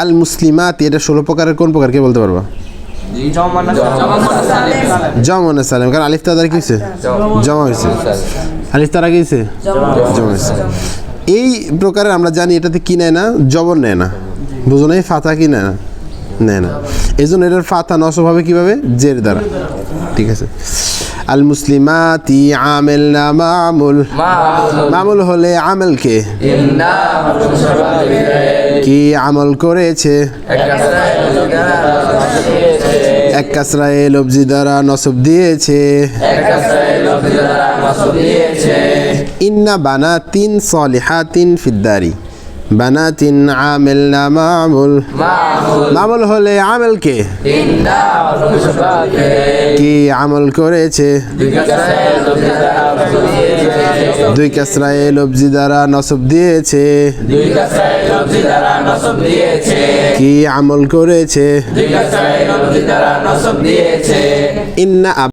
আল মুসলিমাত এটা ষোলো প্রকারের, কোন প্রকার, কে বলতে পারবা? জমনে সালেম কারণ আলিফ তাদার কি হয়েছে? জমা হয়েছে। আলিফ তারা কি হয়েছে? জমা হয়েছে। এই প্রকারের আমরা জানি এটাতে কি নেয় না? জবর নেয় না। বুঝো না এই ফাতা কি নেয় না? নেয় না। এই জন্য এটার ফাতা নসব হবে কীভাবে? জের দ্বারা। ঠিক আছে। আল মুসলিমাতি আমেল না মামুল। মামুল হলে আমেলকে কি আমল করেছে? এক কাসরায় লবজি দ্বারা নসব দিয়েছে। ইন্না বানা তিন সলিহা তিন ফিদ্দারি। বানাতিন আমেল না মামুল। মামুল হলে আমেলকে কি আমল করেছে? দুই কাসরায় লবজি দ্বারা নসব দিয়েছে। দুই কাসরায়ে লব্জি দ্বারা নসব দিয়েছে। কি আমল করেছে? দুই কাসরায়ে লব্জি দ্বারা নসব দিয়েছে। ইন্না